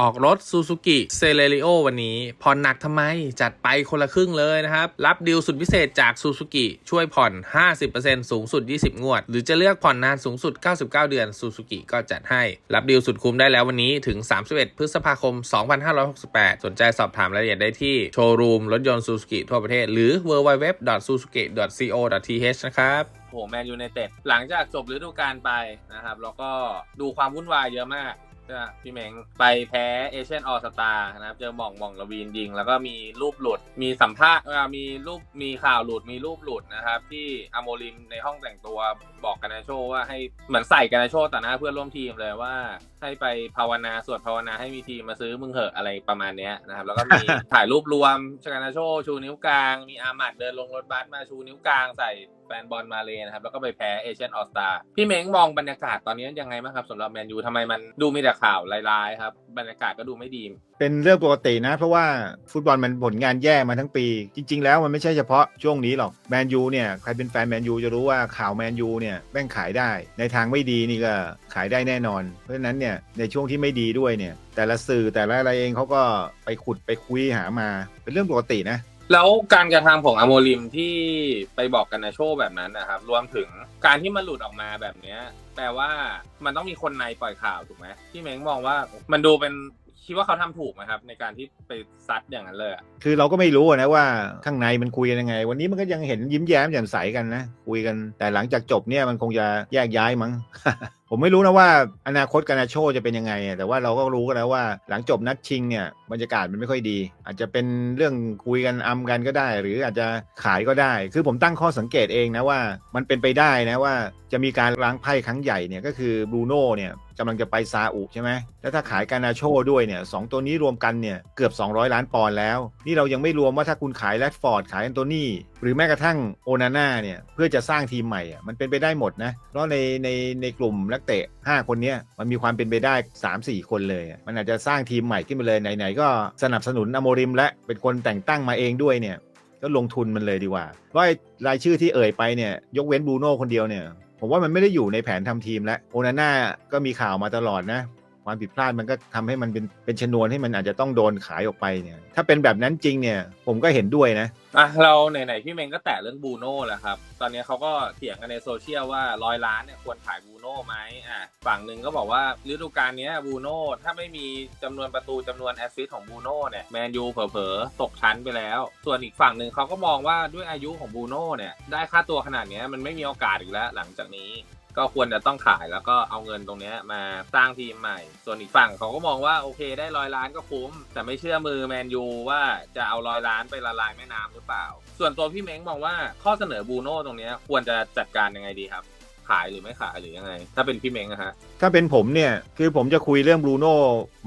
ออกรถ Suzuki c e l e r i o วันนี้ผ่อนหนักทำไม จัดไปคนละครึ่งเลยนะครับ รับดีลสุดพิเศษจาก Suzuki ช่วยผ่อน 50%สูงสุด 20 งวด หรือจะเลือกผ่อนนานสูงสุด 99 เดือน Suzuki ก็จัดให้ รับดีลสุดคุ้มได้แล้ววันนี้ถึง 31 พฤษภาคม 2568 สนใจสอบถามรายละเอียดได้ที่โชว์รูมรถยนต์ Suzuki ทั่วประเทศ หรือ www.suzuki.co.th นะครับโหแมนยูไนเต็ดหลังจากจบฤดูกาลไปนะครับแล้วก็ดูความวุ่นวายเยอะมาก ใช่ไหมพี่เม้งไปแพ้เอเชียนออสตานะครับ เจอหม่องหม่องละวีนยิง แล้วก็มีรูปหลุด มีสัมภาษณ์เอ่อมีรูปมีข่าวหลุดมีรูปหลุดนะครับ ที่อโมริมในห้องแต่งตัวบอกกันนาโชว่าให้เหมือนใส่กันนาโชต่อหน้าเพื่อนร่วมทีมเลยว่า ให้ไปภาวนาสวดภาวนาให้มีทีมมาซื้อมึงเหอะอะไรประมาณเนี้ยนะครับ แล้วก็มีถ่ายรูปรวมชกานาโชชูนิ้วกลาง มีอามัดเดินลงรถบัสมาชูนิ้วกลางใส่แฟนบอลมาเลยนะครับ แล้วก็ไปแพ้เอเชียนออสตาพี่เม้งมองบรรยากาศตอนนี้ยังไงบ้างครับสำหรับแมนยูทำไมมันดูมีแต่ข่าวร้ายๆครับ บรรยากาศก็ดูไม่ดี เป็นเรื่องปกตินะ เพราะว่าฟุตบอลมันผลงานแย่มาทั้งปี จริง ๆ แล้วมันไม่ใช่เฉพาะช่วงนี้หรอกแมนยูเนี่ยใครเป็นแฟนแมนยูจะรู้ว่าข่าวแมนยูเนี่ยแม่งขายได้ ในทางไม่ดีนี่ก็ขายได้แน่นอน เพราะฉะนั้นเนี่ยในช่วงที่ไม่ดีด้วยเนี่ยแต่ละสื่อแต่ละอะไรเองเขาก็ไปขุดไปคุยหามาเป็นเรื่องปกตินะ แล้วการกระทำของอโมริมที่ไปบอกกันนาโชว์แบบนั้นนะครับ รวมถึงการที่มันหลุดออกมาแบบเนี้ย แปลว่ามันต้องมีคนในปล่อยข่าวถูกไหมพี่เม้งมองว่ามันดูเป็นคิดว่าเขาทำถูกไหมครับ ในการที่ไปซัดอย่างนั้นเลยอะคือเราก็ไม่รู้นะว่าข้างในมันคุยกันยังไง วันนี้มันก็ยังเห็นยิ้มแย้มแจ่มใสกันนะคุยกัน แต่หลังจากจบเนี่ยมันคงจะแยกย้ายมั้ง ผมไม่รู้นะว่าอนาคตกานาโชจะเป็นยังไง แต่ว่าเราก็รู้กันแล้วว่าหลังจบนัดชิงเนี่ยบรรยากาศมันไม่ค่อยดี อาจจะเป็นเรื่องคุยกันอำกันก็ได้ หรืออาจจะขายก็ได้ คือผมตั้งข้อสังเกตเองนะว่ามันเป็นไปได้นะว่าจะมีการล้างไพ่ครั้งใหญ่เนี่ยก็คือบรูโน่เนี่ยกำลังจะไปซาอุใช่ไหม แล้วถ้าขายกานาโชด้วยเนี่ยสองตัวนี้รวมกันเนี่ยเกือบ 200 ล้านปอนด์แล้ว นี่เรายังไม่รวมว่าถ้าคุณขายแรดฟอร์ดขายแอนโทนีหรือแม้กระทั่งโอนาน่าเนี่ยเพื่อจะสร้างทีมใหม่อะมันเป็นไปได้หมดนะ เพราะในในในกลุ่มนักเตะ 5 คนเนี้ยมันมีความเป็นไปได้ 3-4 คนเลยอะมันอาจจะสร้างทีมใหม่ขึ้นมาเลยไหนๆก็สนับสนุนอโมริมและเป็นคนแต่งตั้งมาเองด้วยเนี่ยก็ลงทุนมันเลยดีกว่าเพราะรายชื่อที่เอ่ยไปเนี่ยยกเว้นบูโน่คนเดียวเนี่ยผมว่ามันไม่ได้อยู่ในแผนทำทีมแล้วโอนาน่าก็มีข่าวมาตลอดนะ ความผิดพลาดมันก็ทำให้มันเป็นเป็นชนวนให้มันอาจจะต้องโดนขายออกไปเนี่ย ถ้าเป็นแบบนั้นจริงเนี่ย ผมก็เห็นด้วยนะอะเราไหนๆพี่เมงก็แตะเรื่องบูโน่แล้วครับ ตอนนี้เขาก็เถียงกันในโซเชียลว่าร้อยล้านเนี่ยควรขายบูโน่ไหมอะฝั่งหนึ่งก็บอกว่าฤดูกาลนี้บูโน่ถ้าไม่มีจำนวนประตูจำนวนแอสซิสต์ของบูโน่เนี่ยแมนยูเผลอๆตกชั้นไปแล้ว ส่วนอีกฝั่งหนึ่งเขาก็มองว่าด้วยอายุของบูโน่เนี่ยได้ค่าตัวขนาดนี้มันไม่มีโอกาสอีกแล้ว หลังจากนี้ ก็ควรจะต้องขายแล้วก็เอาเงินตรงนี้มาสร้างทีมใหม่ ส่วนอีกฝั่งเขาก็มองว่าโอเคได้ร้อยล้านก็คุ้ม แต่ไม่เชื่อมือแมนยูว่าจะเอาร้อยล้านไปละลายแม่น้ำหรือเปล่า ส่วนตัวพี่เม้งมองว่าข้อเสนอบูโน่ตรงนี้ควรจะจัดการยังไงดีครับ ขายหรือไม่ขายหรือยังไง ถ้าเป็นพี่เม้งนะฮะถ้าเป็นผมเนี่ยคือผมจะคุยเรื่องบรูโน่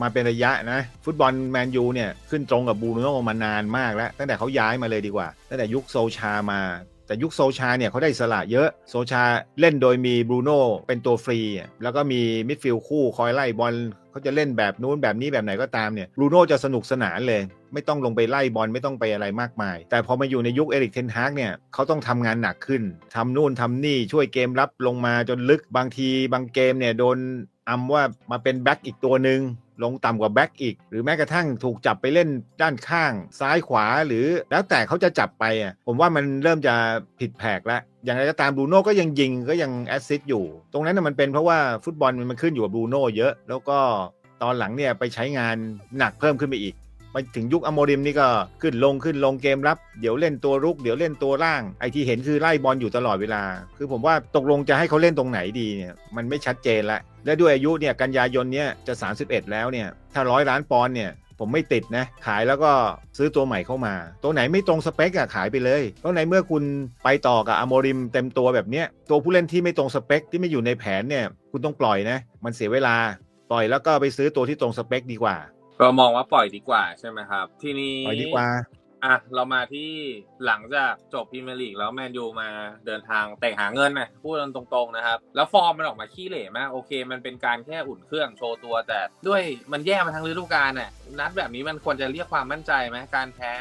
มาเป็นระยะนะ ฟุตบอลแมนยูเนี่ยขึ้นตรงกับบรูโน่มานานมากแล้ว ตั้งแต่เขาย้ายมาเลยดีกว่าตั้งแต่ยุคโซชามา แต่ยุคโซชาเนี่ยเขาได้สละเยอะ โซชาเล่นโดยมีบรูโน่เป็นตัวฟรี แล้วก็มีมิดฟิลด์คู่คอยไล่บอลเขาจะเล่นแบบนู้นแบบนี้แบบไหนก็ตามเนี่ยบรูโน่จะสนุกสนานเลย ไม่ต้องลงไปไล่บอลไม่ต้องไปอะไรมากมาย แต่พอมาอยู่ในยุคเอริกเทนฮากเนี่ยเขาต้องทำงานหนักขึ้นทำนู่นทำนี่ช่วยเกมรับลงมาจนลึกบางทีบางเกมเนี่ยโดน อำว่ามาเป็นแบ็กอีกตัวหนึ่งลงต่ำกว่าแบ็กอีก หรือแม้กระทั่งถูกจับไปเล่นด้านข้างซ้ายขวาหรือแล้วแต่เขาจะจับไปอะผมว่ามันเริ่มจะผิดแผกแล้วอย่างไรก็ตามบรูโน่ก็ยังยิงก็ยังแอสซิสต์อยู่ ตรงนั้นนะมันเป็นเพราะว่าฟุตบอลมันขึ้นอยู่กับบรูโน่เยอะ แล้วก็ตอนหลังเนี่ยไปใช้งานหนักเพิ่มขึ้นไปอีกไปถึงยุคอโมริมนี่ก็ขึ้นลงขึ้นลงเกมรับ เดี๋ยวเล่นตัวรุก เดี๋ยวเล่นตัวล่าง ไอที่เห็นคือไล่บอลอยู่ตลอดเวลา คือผมว่าตกลงจะให้เขาเล่นตรงไหนดีเนี่ยมันไม่ชัดเจนละ และด้วยอายุเนี่ยกันยายนเนี่ยจะ 31 แล้วเนี่ยถ้าร้อยล้านปอนด์เนี่ยผมไม่ติดนะ ขายแล้วก็ซื้อตัวใหม่เข้ามา ตัวไหนไม่ตรงสเปคอะขายไปเลยเพราะในเมื่อคุณไปต่อกับอโมริมเต็มตัวแบบเนี้ยตัวผู้เล่นที่ไม่ตรงสเปคที่ไม่อยู่ในแผนเนี่ยคุณต้องปล่อยนะ มันเสียเวลาปล่อยแล้วก็ไปซื้อตัวที่ตรงสเปคดีกว่า ก็มองว่าปล่อยดีกว่าใช่ไหมครับ ทีนี้ปล่อยดีกว่า อะเรามาที่หลังจากจบพรีเมียร์ลีกแล้วแมนยูมาเดินทางแต่งหาเงินนะพูดตรงๆนะครับ แล้วฟอร์มมันออกมาขี้เหร่มากโอเค มันเป็นการแค่อุ่นเครื่องโชว์ตัวแต่ ด้วยมันแย่มาทั้งฤดูกาลน่ะนัดแบบนี้มันควรจะเรียกความมั่นใจไหมการแพ้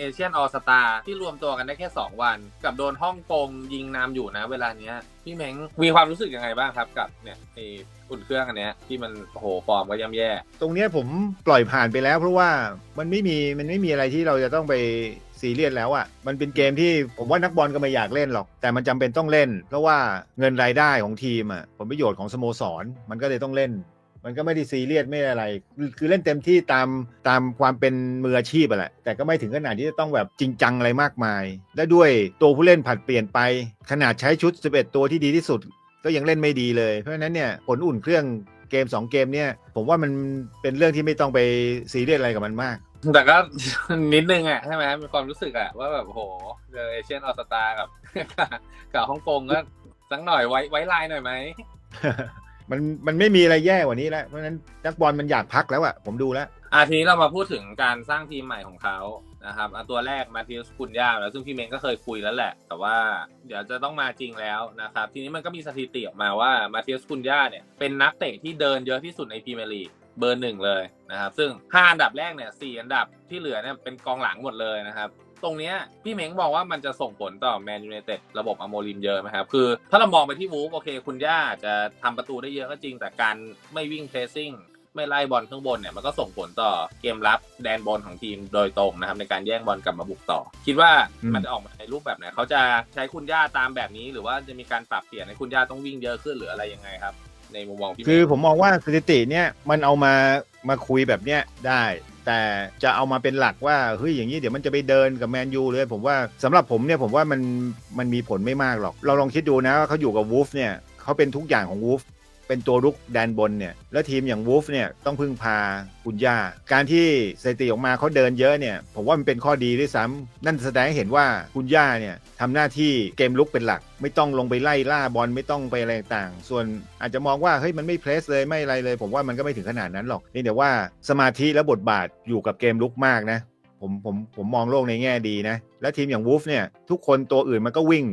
เอเชียนออสตาที่รวมตัวกันได้แค่ 2 วัน กับโดนฮ่องกงยิงนำอยู่นะ เวลาเนี้ยพี่เม้งมีความรู้สึกยังไงบ้างครับกับเนี่ยไออุ่นเครื่องอันเนี้ยที่มันโอ้โหฟอร์มก็ย่ำแย่ ตรงเนี้ยผมปล่อยผ่านไปแล้ว เพราะว่ามันไม่มีมันไม่มีอะไรที่เราจะต้องไปซีเรียสแล้วอะ่ะมันเป็นเกมที่ผมว่านักบอลก็ไม่อยากเล่นหรอก แต่มันจำเป็นต้องเล่น เพราะว่าเงินรายได้ของทีมอะ่ะผลประโยชน์ของสโมสร มันก็เลยต้องเล่น มันก็ไม่ได้ซีเรียสไม่อะไรคือคือเล่นเต็มที่ตามตามความเป็นมืออาชีพอะแหละ แต่ก็ไม่ถึงขนาดที่จะต้องแบบจริงจังอะไรมากมาย และด้วยตัวผู้เล่นผัดเปลี่ยนไป ขนาดใช้ชุด 11 ตัวที่ดีที่สุด ก็ยังเล่นไม่ดีเลย เพราะฉะนั้นเนี่ยผลอุ่นเครื่องเกม 2 เกมเนี่ย ผมว่ามันเป็นเรื่องที่ไม่ต้องไปซีเรียสอะไรกับมันมาก แต่ก็นิดนึงอะใช่ไหมมีความรู้สึกอะว่าแบบโอ้โหเจอเอเชียนออสตากับกับฮ่องกงก็สักหน่อยไว้ไว้ไลน์หน่อยไหม มันมันไม่มีอะไรแย่กว่านี้แล้ว เพราะฉะนั้นนักบอลมันอยากพักแล้วอะผมดูแล้วอาทีนี้เรามาพูดถึงการสร้างทีมใหม่ของเขานะครับอะตัวแรกมาทิสคุนย่าแล้วซึ่งพี่เมงก็เคยคุยแล้วแหละ แต่ว่าเดี๋ยวจะต้องมาจริงแล้วนะครับ ทีนี้มันก็มีสถิติออกมาว่ามาทิสคุนย่าเนี่ยเป็นนักเตะที่เดินเยอะที่สุดในพรีเมียร์ลีกเบอร์หนึ่งเลยนะครับ ซึ่ง 5 อันดับแรกเนี่ยสอันดับที่เหลือเนี่ยเป็นกองหลังหมดเลยนะครับ ตรงเนี้ยพี่เม้งมองว่ามันจะส่งผลต่อแมนยู i นเต็ดระบบอโมริมเยอะไหมครับ คือถ้าเรามองไปที่วูฟโอเค คุณย่าจะทำประตูได้เยอะก็จริง แต่การไม่วิ่งเพรสซิ่งไม่ไล่บอลข้างบนเนี่ยมันก็ส่งผลต่อเกมรับแดนบอลของทีมโดยตรงนะครับในการแย่งบอลกลับมาบุกต่อ คิดว่าอืมมันจะออกมาในรูปแบบไหนเขาจะใช้คุณย่าตามแบบนี้ หรือว่าจะมีการปรับเปลี่ยนให้คุณย่าต้องวิ่งเยอะขึ้นหรืออะไรยังไงครับ ในมุมมองพี่เม้งคือผมมองว่าสถิติเนี่ยมันเอามา มาคุยแบบเนี้ยได้ แต่จะเอามาเป็นหลักว่าเฮ้ยอย่างนี้เดี๋ยวมันจะไปเดินกับแมนยูเลยผมว่าสำหรับผมเนี่ยผมว่ามันมันมีผลไม่มากหรอก เราลองคิดดูนะว่าเขาอยู่กับวูฟเนี่ยเขาเป็นทุกอย่างของวูฟ เป็นตัวรุกแดนบนเนี่ยแล้วทีมอย่างวูฟเนี่ยต้องพึ่งพาคุณย่าการที่สถิติออกมาเขาเดินเยอะเนี่ยผมว่ามันเป็นข้อดีด้วยซ้ำนั่นแสดงให้เห็นว่าคุณย่าเนี่ยทำหน้าที่เกมลุกเป็นหลัก ไม่ต้องลงไปไล่ล่าบอลไม่ต้องไปอะไรต่างส่วนอาจจะมองว่าเฮ้ยมันไม่เพรสเลยไม่อะไรเลย ผมว่ามันก็ไม่ถึงขนาดนั้นหรอกนี่แต่ว่าสมาธิและบทบาทอยู่กับเกมลุกมากนะผมผมผมมองโลกในแง่ดีนะ และทีมอย่างวูฟเนี่ยทุกคนตัวอื่นมันก็วิ่ง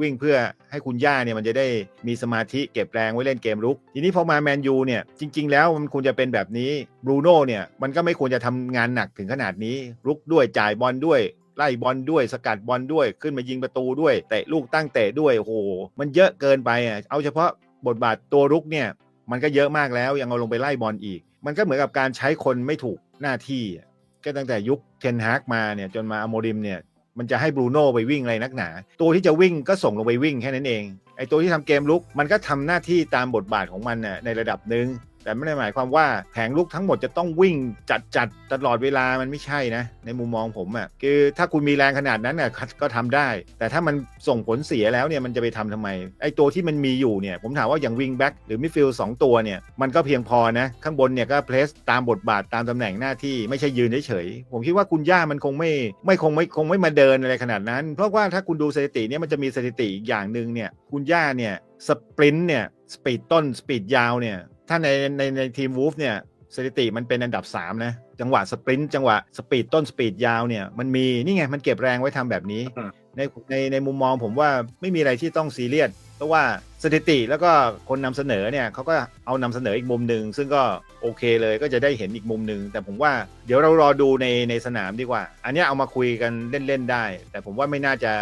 วิ่งเพื่อให้คุณย่าเนี่ยมันจะได้มีสมาธิเก็บแรงไว้เล่นเกมรุก ทีนี้พอมาแมนยูเนี่ยจริง ๆ แล้วมันควรจะเป็นแบบนี้บรูโน่เนี่ยมันก็ไม่ควรจะทำงานหนักถึงขนาดนี้รุกด้วยจ่ายบอลด้วยไล่บอลด้วยสกัดบอลด้วยขึ้นมายิงประตูด้วยเตะลูกตั้งเตะด้วยโอ้โหมันเยอะเกินไปอะเอาเฉพาะบทบาทตัวรุกเนี่ยมันก็เยอะมากแล้วยังเอาลงไปไล่บอลอีก มันก็เหมือนกับการใช้คนไม่ถูกหน้าที่อะก็ตั้งแต่ยุคเทนฮากมาเนี่ยจนมาอโมริมเนี่ย มันจะให้บรูโน่ไปวิ่งอะไรนักหนา ตัวที่จะวิ่งก็ส่งลงไปวิ่งแค่นั้นเองไอตัวที่ทำเกมลุกมันก็ทำหน้าที่ตามบทบาทของมันน่ะในระดับหนึ่ง แต่ไม่ได้หมายความว่าแผงลุกทั้งหมดจะต้องวิ่งจัดจัดตลอดเวลามันไม่ใช่นะ ในมุมมองผมอะคือถ้าคุณมีแรงขนาดนั้นน่ะก็ทำได้ แต่ถ้ามันส่งผลเสียแล้วเนี่ยมันจะไปทำทำไมไอตัวที่มันมีอยู่เนี่ยผมถามว่าอย่างวิงแบ็กหรือมิดฟิลด์สองตัวเนี่ยมันก็เพียงพอนะ ข้างบนเนี่ยก็เพลสตามบทบาทตามตำแหน่งหน้าที่ไม่ใช่ยืนเฉยๆผมคิดว่าคุณย่ามันคงไม่ไม่คงไม่คงไม่มาเดินอะไรขนาดนั้น เพราะว่าถ้าคุณดูสถิติเนี่ยมันจะมีสถิติอีกอย่างหนึ่งเนี่ยคุณย่าเนี่ยสปรินต์เนี่ยสปีดต้นสปีดยาวเนี่ย ถ้าในในในทีมวูฟเนี่ยสถิติมันเป็นอันดับ 3 นะ จังหวะสปรินต์จังหวะสปีดต้นสปีดยาวเนี่ยมันมีนี่ไงมันเก็บแรงไว้ทำแบบนี้อืมในในในมุมมองผมว่าไม่มีอะไรที่ต้องซีเรียสเพราะว่าสถิติแล้วก็คนนำเสนอเนี่ยเขาก็เอานำเสนออีกมุมหนึ่งซึ่งก็โอเคเลยก็จะได้เห็นอีกมุมหนึ่งแต่ผมว่าเดี๋ยวเรารอดูในในสนามดีกว่า อันเนี้ยเอามาคุยกันเล่นๆได้ แต่ผมว่าไม่น่าจะ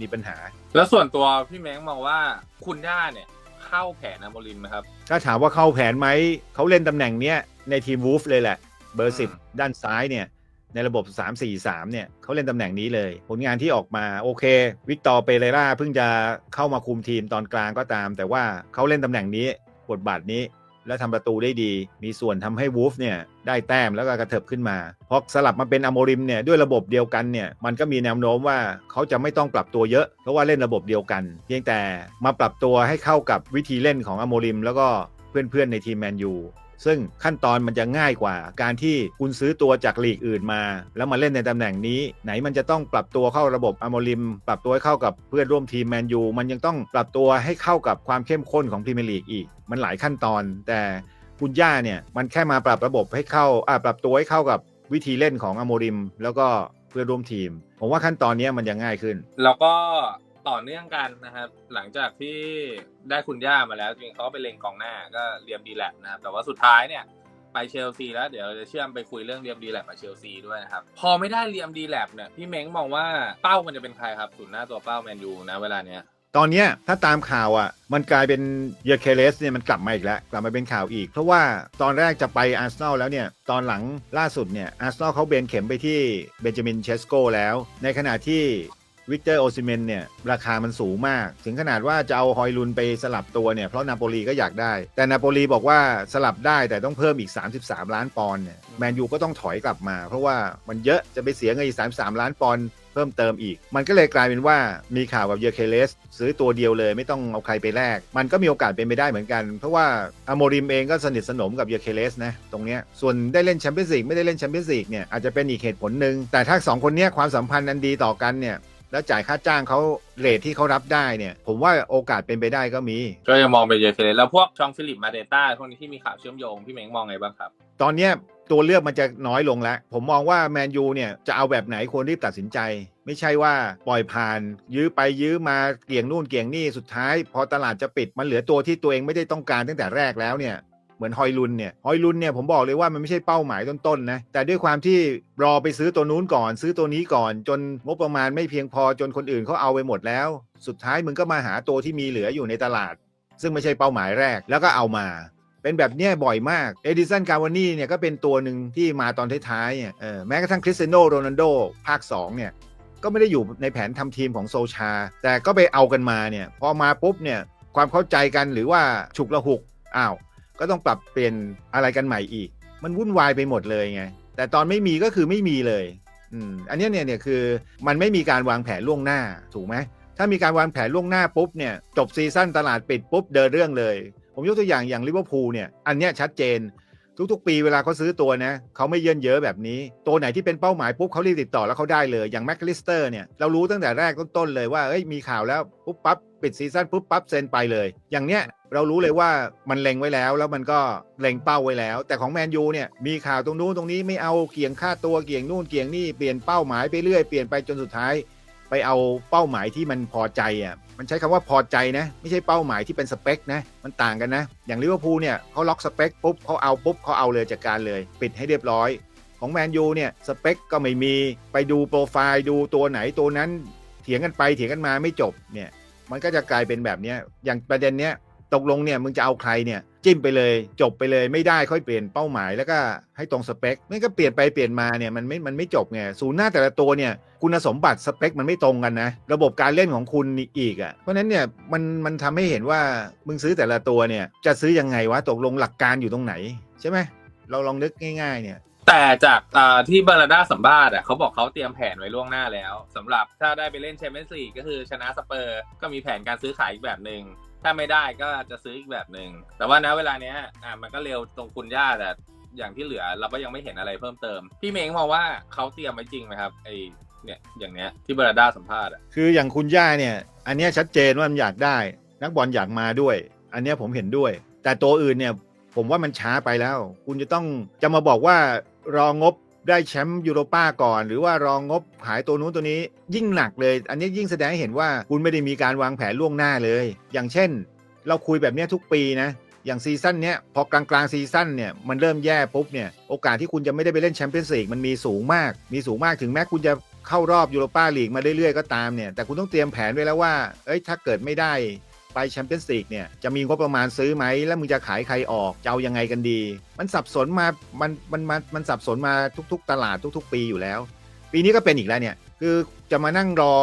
มีปัญหา แล้วส่วนตัวพี่เม้งมองว่าคุณย่าเนี่ย เข้าแผนอโมริมไหมครับ ถ้าถามว่าเข้าแผนไหม เขาเล่นตำแหน่งเนี้ยในทีมวูฟเลยแหละ เบอร์สิบอืมด้านซ้ายเนี่ย ในระบบ 3-4-3 เนี่ยเขาเล่นตำแหน่งนี้เลย ผลงานที่ออกมาโอเค วิกตอร์เปเรราเพิ่งจะเข้ามาคุมทีมตอนกลางก็ตาม แต่ว่าเขาเล่นตำแหน่งนี้บทบาทนี้ และทำประตูได้ดี มีส่วนทำให้วูฟเนี่ยได้แต้มแล้วก็กระเถิบขึ้นมาพอสลับมาเป็นอโมริมเนี่ยด้วยระบบเดียวกันเนี่ยมันก็มีแนวโน้มว่าเขาจะไม่ต้องปรับตัวเยอะ เพราะว่าเล่นระบบเดียวกัน เพียงแต่มาปรับตัวให้เข้ากับวิธีเล่นของอโมริม แล้วก็เพื่อนๆในทีมแมนยู ซึ่งขั้นตอนมันจะง่ายกว่า การที่คุณซื้อตัวจากลีกอื่นมา แล้วมาเล่นในตำแหน่งนี้ ไหนมันจะต้องปรับตัวเข้าระบบอโมริม ปรับตัวให้เข้ากับเพื่อนร่วมทีมแมนยูมันยังต้องปรับตัวให้เข้ากับความเข้มข้นของพรีเมียร์ลีกอีก มันหลายขั้นตอน แต่คุณย่าเนี่ยมันแค่มาปรับระบบให้เข้าอ่าปรับตัวให้เข้ากับวิธีเล่นของอโมริม แล้วก็เพื่อนร่วมทีม ผมว่าขั้นตอนนี้มันจะง่ายขึ้น แล้วก็ ต่อเนื่องกันนะครับ หลังจากที่ได้คุณย่ามาแล้ว จริงเขาไปเล็งกองหน้าก็เรียมดีแลบนะครับ แต่ว่าสุดท้ายเนี่ยไปเชลซีแล้วเดี๋ยวเราจะเชื่อมไปคุยเรื่องเรียมดีแลบกับเชลซีด้วยนะครับ พอไม่ได้เรียมดีแลบเนี่ยพี่เม้งมองว่าเป้ามันจะเป็นใครครับศูนย์หน้าตัวเป้าแมนยูนะเวลาเนี้ยตอนเนี้ยถ้าตามข่าวอะมันกลายเป็นเยเคเลสเนี่ยมันกลับมาอีกแล้ว กลับมาเป็นข่าวอีก เพราะว่าตอนแรกจะไปอาร์เซนอลแล้วเนี่ย ตอนหลังล่าสุดเนี่ยอาร์เซนอลเขาเบนเข็มไปที่เบนจามินเชสโกแล้ว ในขณะที่ วิกเตอร์โอซิเมนเนี่ยราคามันสูงมาก ถึงขนาดว่าจะเอาฮอยลุนไปสลับตัวเนี่ยเพราะนาโปลีก็อยากได้ แต่นาโปลีบอกว่าสลับได้แต่ต้องเพิ่มอีก 33 ล้านปอนด์เนี่ยแมนยูก็ต้องถอยกลับมา เพราะว่ามันเยอะจะไปเสียเงินอีก 33 ล้านปอนด์เพิ่มเติมอีก มันก็เลยกลายเป็นว่ามีข่าวกับเยอเคเลสซื้อตัวเดียวเลยไม่ต้องเอาใครไปแลก มันก็มีโอกาสเป็นไปได้เหมือนกัน เพราะว่าอโมริมเองก็สนิทสนมกับเยอเคเลสนะตรงเนี้ยส่วนได้เล่นแชมเปี้ยนส์ลีกไม่ได้เล่นแชมเปี้ยนส์ลีกเนี่ยอาจจะเป็นอีกเหตุผลหนึ่งแต่ถ้าสองคนเนี้ยความสัมพันธ์อันดีต่อกันเนี่ย แล้วจ่ายค่าจ้างเขาเรทที่เขารับได้เนี่ย ผมว่าโอกาสเป็นไปได้ก็มี ก็ยังมองไปเยอะเลยแล้วพวกชองฟิลิปมาเดต้าพวกนี้ที่มีข่าวเชื่อมโยงพี่เม้งมองไงบ้างครับ ตอนเนี้ยตัวเลือกมันจะน้อยลงแล้ว ผมมองว่าแมนยูเนี่ยจะเอาแบบไหนควรรีบตัดสินใจ ไม่ใช่ว่าปล่อยผ่าน ยื้อไปยื้อมาเกี่ยงนู่นเกี่ยงนี่สุดท้าย พอตลาดจะปิดมันเหลือตัวที่ตัวเองไม่ได้ต้องการตั้งแต่แรกแล้วเนี่ย เหมือนฮอยลุนเนี่ยฮอยลุนเนี่ยผมบอกเลยว่ามันไม่ใช่เป้าหมายต้นๆนะแต่ด้วยความที่รอไปซื้อตัวนู้นก่อน ซื้อตัวนี้ก่อน จนงบประมาณไม่เพียงพอจนคนอื่นเขาเอาไปหมดแล้ว สุดท้ายมึงก็มาหาตัวที่มีเหลืออยู่ในตลาด ซึ่งไม่ใช่เป้าหมายแรกแล้วก็เอามาเป็นแบบเนี้ยบ่อยมาก เอดิสัน กาวานี่เนี่ยก็เป็นตัวหนึ่งที่มาตอนท้ายๆเนี่ยเออแม้กระทั่งคริสเตียโนโรนัลโดภาค 2 เนี่ย ก็ไม่ได้อยู่ในแผนทำทีมของโซชา แต่ก็ไปเอากันมาเนี่ย พอมาปุ๊บเนี่ย ความเข้าใจกันหรือว่าฉุกละหุก อ้าว ก็ต้องปรับเปลี่ยนอะไรกันใหม่อีก มันวุ่นวายไปหมดเลยไง แต่ตอนไม่มีก็คือไม่มีเลย อืม อันนี้เนี่ยเนี่ยคือมันไม่มีการวางแผนล่วงหน้าถูกไหม ถ้ามีการวางแผนล่วงหน้าปุ๊บเนี่ยจบซีซั่นตลาดปิดปุ๊บเดินเรื่องเลย ผมยกตัวอย่างอย่างลิเวอร์พูลเนี่ย อันเนี้ยชัดเจน ทุกๆ ปีเวลาเขาซื้อตัวนะเขาไม่เยินเยอะแบบนี้ ตัวไหนที่เป็นเป้าหมายปุ๊บเขารีบติดต่อแล้วเขาได้เลย อย่างแมคคลิสเตอร์เนี่ยเรารู้ตั้งแต่แรกต้นๆเลยว่าเอ้ยมีข่าวแล้วปุ๊บปั๊บปิดซีซั่นปุ๊บปั๊บเซ็นไปเลย อย่างเนี้ย เรารู้เลยว่ามันเล็งไว้แล้ว แล้วมันก็เล็งเป้าไว้แล้ว แต่ของแมนยูเนี่ยมีข่าวตรงนู้นตรงนี้ไม่เอาเกี่ยงค่าตัวเกี่ยงนู่นเกี่ยงนี่เปลี่ยนเป้าหมายไปเรื่อยเปลี่ยนไปจนสุดท้าย ไปเอาเป้าหมายที่มันพอใจอะมันใช้คำว่าพอใจนะ ไม่ใช่เป้าหมายที่เป็นสเปคนะมันต่างกันนะ อย่างลิเวอร์พูลเนี่ยเขาล็อกสเปคปุ๊บเขาเอาปุ๊บเขาเอาเลยจัดการเลย ปิดให้เรียบร้อย ของแมนยูเนี่ยสเปคก็ไม่มีไปดูโปรไฟล์ดูตัวไหนตัวนั้นเถียงกันไปเถียงกันมาไม่จบเนี่ยมันก็จะกลายเป็นแบบนี้อย่างประเด็นเนี้ย ตกลงเนี่ยมึงจะเอาใครเนี่ยจิ้มไปเลย จบไปเลยไม่ได้ค่อยเปลี่ยนเป้าหมายแล้วก็ให้ตรงสเปคไม่ก็เปลี่ยนไปเปลี่ยนมาเนี่ยมันไม่มันไม่จบไงศูนย์หน้าแต่ละตัวเนี่ยคุณสมบัติสเปคมันไม่ตรงกันนะ ระบบการเล่นของคุณอีกอะ่ะเพราะฉะนั้นเนี่ยมันมันทำให้เห็นว่ามึงซื้อแต่ละตัวเนี่ยจะซื้อยังไงวะตกลงหลักการอยู่ตรงไหนใช่ไหมเราลองนึกง่าย ๆ เนี่ยแต่จากที่เบอร์นาด้าสัมภาษณ์อะเขาบอกเขาเตรียมแผนไว้ล่วงหน้าแล้วสำหรับถ้าได้ไปเล่นแชมเปี้ยนส์ลีกก็คือชนะสเปอร์ ก็มีแผนการซื้อขายอีกแบบหนึ่ง ถ้าไม่ได้ก็จะซื้ออีกแบบหนึ่งแต่ว่าณเวลาเนี้ยอ่ามันก็เร็วตรงคุณย่าแต่อย่างที่เหลือเราก็ยังไม่เห็นอะไรเพิ่มเติม พี่เม้งมองว่าเขาเตรียมไว้จริงไหมครับไอเนี่ยอย่างเนี้ยที่บราด้าสัมภาษณ์อะคืออย่างคุณย่าเนี่ย อันเนี้ยชัดเจนว่ามันอยากได้ นักบอลอยากมาด้วย อันเนี้ยผมเห็นด้วย แต่ตัวอื่นเนี่ยผมว่ามันช้าไปแล้ว คุณจะต้องจะมาบอกว่ารองงบ ได้แชมป์ยูโรป้าก่อน หรือว่ารองงบขายตัวนู้นตัวนี้ยิ่งหนักเลย อันนี้ยิ่งแสดงให้เห็นว่าคุณไม่ได้มีการวางแผนล่วงหน้าเลย อย่างเช่น เราคุยแบบนี้ทุกปีนะอย่างซีซั่นเนี้ยพอกลางกลางๆซีซั่นเนี่ยมันเริ่มแย่ปุ๊บเนี่ยโอกาสที่คุณจะไม่ได้ไปเล่นแชมเปี้ยนส์ลีกมันมีสูงมาก มีสูงมากถึงแม้คุณจะเข้ารอบยูโรป้าลีกมาเรื่อยๆก็ตามเนี่ยแต่คุณต้องเตรียมแผนไว้แล้วว่าเอ้ยถ้าเกิดไม่ได้ ไปแชมเปี้ยนส์ลีกเนี่ยจะมีงบประมาณซื้อไหม แล้วมึงจะขายใครออกจะเอายังไงกันดี มันสับสนมา มันมันมันมันสับสนมาทุก ๆ ตลาดทุก ๆ ปีอยู่แล้ว ปีนี้ก็เป็นอีกแล้วเนี่ยคือจะมานั่งรอ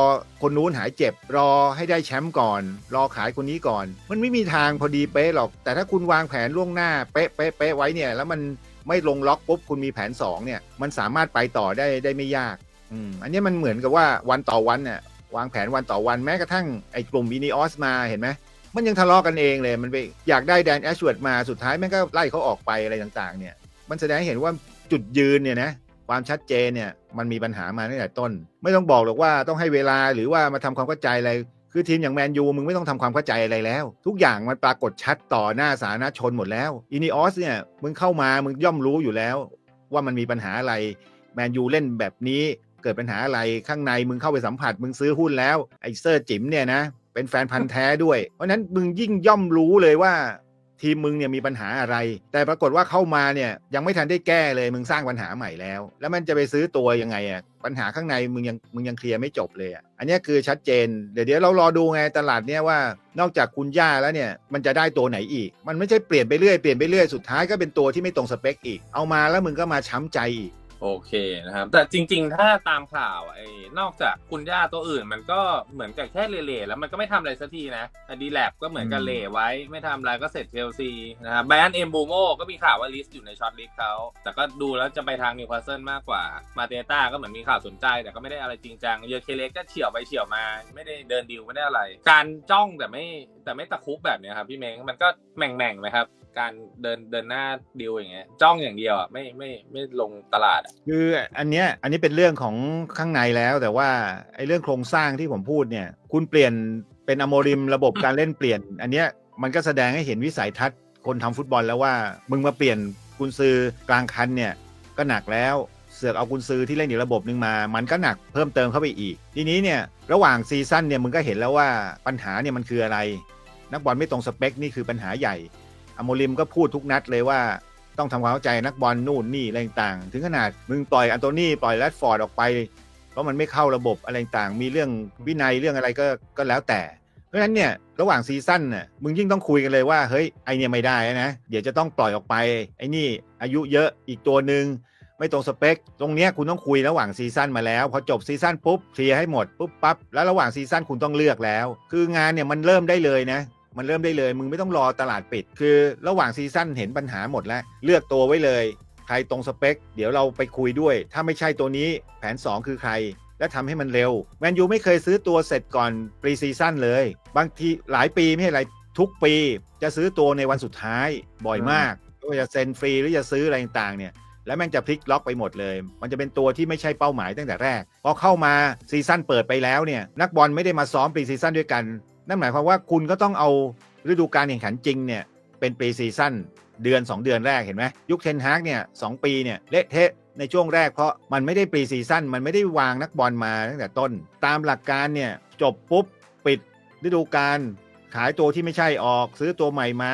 คนนู้นหายเจ็บ รอให้ได้แชมป์ก่อน รอขายคนนี้ก่อน มันไม่มีทางพอดีเป๊ะหรอก แต่ถ้าคุณวางแผนล่วงหน้าเป๊ะเป๊ะเป๊ะไว้เนี่ยแล้วมันไม่ลงล็อกปุ๊บคุณมีแผน2เนี่ยมันสามารถไปต่อได้ได้ไม่ยากอืมอันนี้มันเหมือนกับว่าวันต่อวันเนี่ย วางแผนวันต่อวันแม้กระทั่งไอ้กลุ่มวินิออสมาเห็นไหมมันยังทะเลาะกันเองเลย มันไปอยากได้แดนแอชเวิร์ดมาสุดท้ายแม่งก็ไล่เขาออกไปอะไรต่างๆ เนี่ย มันแสดงให้เห็นว่าจุดยืนเนี่ยนะความชัดเจนเนี่ยมันมีปัญหามาตั้งแต่ต้น ไม่ต้องบอกหรอกว่าต้องให้เวลาหรือว่ามาทำความเข้าใจอะไร คือทีมอย่างแมนยูมึงไม่ต้องทำความเข้าใจอะไรแล้ว ทุกอย่างมันปรากฏชัดต่อหน้าสาธารณชนหมดแล้วอินิออสเนี่ยมึงเข้ามามึงย่อมรู้อยู่แล้ว ว่ามันมีปัญหาอะไรแมนยูเล่นแบบนี้ เกิดปัญหาอะไรข้างในมึงเข้าไปสัมผัส มึงซื้อหุ้นแล้วไอ้เซอร์จิ๋มเนี่ยนะเป็นแฟนพันธ์แท้ด้วย เพราะนั้นมึงยิ่งย่อมรู้เลยว่าทีมมึงเนี่ยมีปัญหาอะไร แต่ปรากฏว่าเข้ามาเนี่ยยังไม่ทันได้แก้เลยมึงสร้างปัญหาใหม่แล้ว แล้วมันจะไปซื้อตัวยังไงอะปัญหาข้างในมึงยังมึงยังเคลียร์ไม่จบเลยอะอันนี้คือชัดเจน เดี๋ยวเดี๋ยวเรารอดูไงตลาดเนี้ยว่านอกจากคุณย่าแล้วเนี่ยมันจะได้ตัวไหนอีก มันไม่ใช่เปลี่ยนไปเรื่อยเปลี่ยนไปเรื่อยสุดท้ายก็เป็นตัวที่ไม่ตรงสเปคอีกเอามาแล้วมึงก็มาช้ำใจอีก โอเคนะครับ แต่จริง ๆ ถ้าตามข่าวไอ้นอกจากคุณย่าตัวอื่น มันก็เหมือนกับแค่เละๆแล้วมันก็ไม่ทำอะไรสักทีนะอดีแลบก็เหมือนกับอืมเละไว้ไม่ทำอะไรก็เสร็จเชลซีนะครับแบรนด์เอ็มบูโมก็มีข่าวว่าลิสต์อยู่ในช็อตลิสต์เขาแต่ก็ดูแล้วจะไปทางนิวคาสเซิลมากกว่ามาเตต้าก็เหมือนมีข่าวสนใจ แต่ก็ไม่ได้อะไรจริงจังเยอเคเล็กก็เฉี่ยวไปเฉี่ยวมา ไม่ได้เดินดิวไม่ได้อะไร การจ้องแต่ไม่แต่ไม่ตะคุบแบบเนี้ยครับพี่เม้งมันก็แหม่งๆไหมครับ การเดินเดินหน้าดิวอย่างเงี้ยจ้องอย่างเดียวอะไม่ไม่ไม่ลงตลาดอะคืออันเนี้ยอันนี้เป็นเรื่องของข้างในแล้วแต่ว่าไอ้เรื่องโครงสร้างที่ผมพูดเนี่ย คุณเปลี่ยนเป็นอโมริมระบบการเล่นเปลี่ยน อันเนี้ยมันก็แสดงให้เห็นวิสัยทัศน์คนทำฟุตบอลแล้วว่า มึงมาเปลี่ยนกุนซือกลางคันเนี่ยก็หนักแล้วเสือกเอากุนซือที่เล่นอีกระบบหนึ่งมา มันก็หนักเพิ่มเติมเข้าไปอีก ทีนี้เนี่ยระหว่างซีซั่นเนี่ยมึงก็เห็นแล้วว่าปัญหาเนี่ยมันคืออะไร นักบอลไม่ตรงสเปคนี่คือปัญหาใหญ่ อโมริมก็พูดทุกนัดเลยว่าต้องทำความเข้าใจนักบอลนู่นนี่อะไรต่างถึงขนาดมึงปล่อยอันโตนี่ปล่อยแรดฟอร์ดออกไป เพราะมันไม่เข้าระบบอะไรต่างมีเรื่องวินัยเรื่องอะไรก็ก็แล้วแต่ เพราะฉะนั้นเนี่ยระหว่างซีซั่นน่ะมึงยิ่งต้องคุยกันเลยว่าเฮ้ยไอเนี่ยไม่ได้นะเดี๋ยวจะต้องปล่อยออกไปไอนี่อายุเยอะอีกตัวหนึ่งไม่ตรงสเปค ตรงเนี้ยคุณต้องคุยระหว่างซีซั่นมาแล้ว พอจบซีซั่นปุ๊บเคลียร์ให้หมดปุ๊บปั๊บแล้วระหว่างซีซั่นคุณต้องเลือกแล้ว คืองานเนี่ยมันเริ่มได้เลยนะ มันเริ่มได้เลย มึงไม่ต้องรอตลาดปิด คือระหว่างซีซั่นเห็นปัญหาหมดแล้ว เลือกตัวไว้เลย ใครตรงสเปค เดี๋ยวเราไปคุยด้วย ถ้าไม่ใช่ตัวนี้แผน 2 คือใคร และทำให้มันเร็ว แมนยูไม่เคยซื้อตัวเสร็จก่อนปรีซีซั่นเลย บางทีหลายปีไม่ใช่อะไรทุกปีจะซื้อตัวในวันสุดท้ายบ่อยมากไม่ว่าจะเซ็นฟรีหรือจะซื้ออะไรต่างๆเนี่ยแล้วแม่งจะพลิกล็อกไปหมดเลย มันจะเป็นตัวที่ไม่ใช่เป้าหมายตั้งแต่แรก พอเข้ามาซีซั่นเปิดไปแล้วเนี่ย นักบอลไม่ได้มาซ้อมปรีซีซั่นด้วยกัน นั่นหมายความว่าคุณก็ต้องเอาฤดูการแข่งขันจริงเนี่ยเป็นปรีซีซั่นเดือน 2 เดือนแรกเห็นไหมยุคเทนฮากเนี่ยสปีเนี่ยเละเทะในช่วงแรกเพราะมันไม่ได้ปรีซีซั่นมันไม่ได้วางนักบอลมาตั้งแต่ต้น ตามหลักการเนี่ยจบปุ๊บปิดฤดูกาลขายตัวที่ไม่ใช่ออกซื้อตัวใหม่มา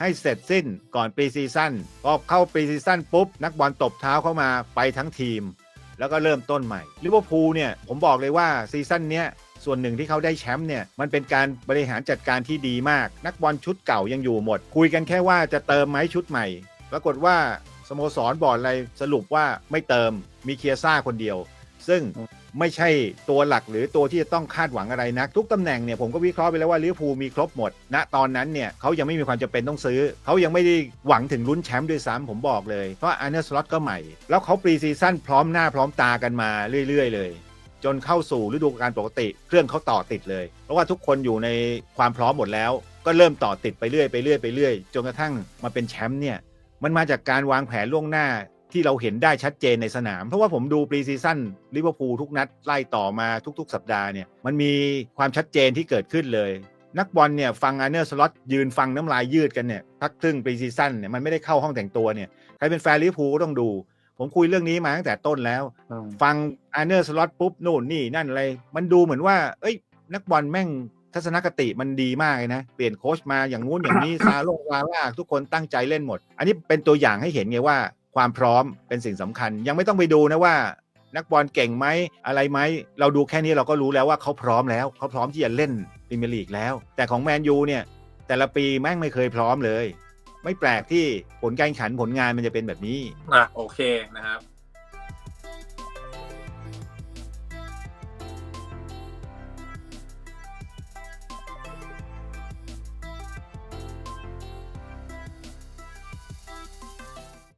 ให้เสร็จสิ้นก่อนปรีซีซั่นพอเข้าปรีซีซั่นปุ๊บ นักบอลตบเท้าเข้ามาไปทั้งทีม แล้วก็เริ่มต้นใหม่ลิเวอร์พูลเนี่ยผมบอกเลยว่าซีซั่นเนี้ย ส่วนหนึ่งที่เขาได้แชมป์เนี่ยมันเป็นการบริหารจัดการที่ดีมาก นักบอลชุดเก่ายังอยู่หมด คุยกันแค่ว่าจะเติมไหมชุดใหม่ ปรากฏว่าสโมสรบอร์ดอะไรสรุปว่าไม่เติมมีเคียซ่าคนเดียว ซึ่งไม่ใช่ตัวหลักหรือตัวที่จะต้องคาดหวังอะไรนัก ทุกตำแหน่งเนี่ยผมก็วิเคราะห์ไปแล้วว่าลิเวอร์พูลมีครบหมด ณตอนนั้นเนี่ยเขายังไม่มีความจำเป็นต้องซื้อ เขายังไม่ได้หวังถึงลุ้นแชมป์ด้วยซ้ำผมบอกเลยเพราะอันเนอร์สล็อตก็ใหม่ แล้วเขาปรีซีซั่นพร้อมหน้าพร้อมตากันมาเรื่อย ๆ เลย จนเข้าสู่ฤดูกาลปกติ เครื่องเขาต่อติดเลย เพราะว่าทุกคนอยู่ในความพร้อมหมดแล้ว ก็เริ่มต่อติดไปเรื่อยไปเรื่อยไปเรื่อยจนกระทั่งมาเป็นแชมป์เนี่ยมันมาจากการวางแผนล่วงหน้าที่เราเห็นได้ชัดเจนในสนาม เพราะว่าผมดูปรีซีซั่นลิเวอร์พูลทุกนัดไล่ต่อมาทุก ๆ สัปดาห์เนี่ยมันมีความชัดเจนที่เกิดขึ้นเลย นักบอลเนี่ยฟังอาร์เนอร์สล็อตยืนฟังน้ำลายยืดกันเนี่ยพักครึ่งปรีซีซั่นเนี่ยมันไม่ได้เข้าห้องแต่งตัวเนี่ยใครเป็นแฟนลิเวอร์พูลก็ต้องดู ผมคุยเรื่องนี้มาตั้งแต่ต้นแล้ว ฟังอาร์เนอร์สล็อตปุ๊บนู่นนี่นั่นอะไร มันดูเหมือนว่า เอ้ย นักบอลแม่งทัศนคติมันดีมากเลยนะ เปลี่ยนโค้ชมาอย่างงู้นอย่างนี้ซาลงซาล่าทุกคนตั้งใจเล่นหมด อันนี้เป็นตัวอย่างให้เห็นไงว่า ความพร้อมเป็นสิ่งสำคัญ ยังไม่ต้องไปดูนะว่า นักบอลเก่งไหมอะไรไหมเราดูแค่นี้เราก็รู้แล้วว่าเขาพร้อมแล้วเขาพร้อมที่จะเล่นพรีเมียร์ลีกแล้ว แต่ของแมนยูเนี่ยแต่ละปีแม่งไม่เคยพร้อมเลย ไม่แปลกที่ผลการแข่งขันผลงานมันจะเป็นแบบนี้ อะโอเคนะครับ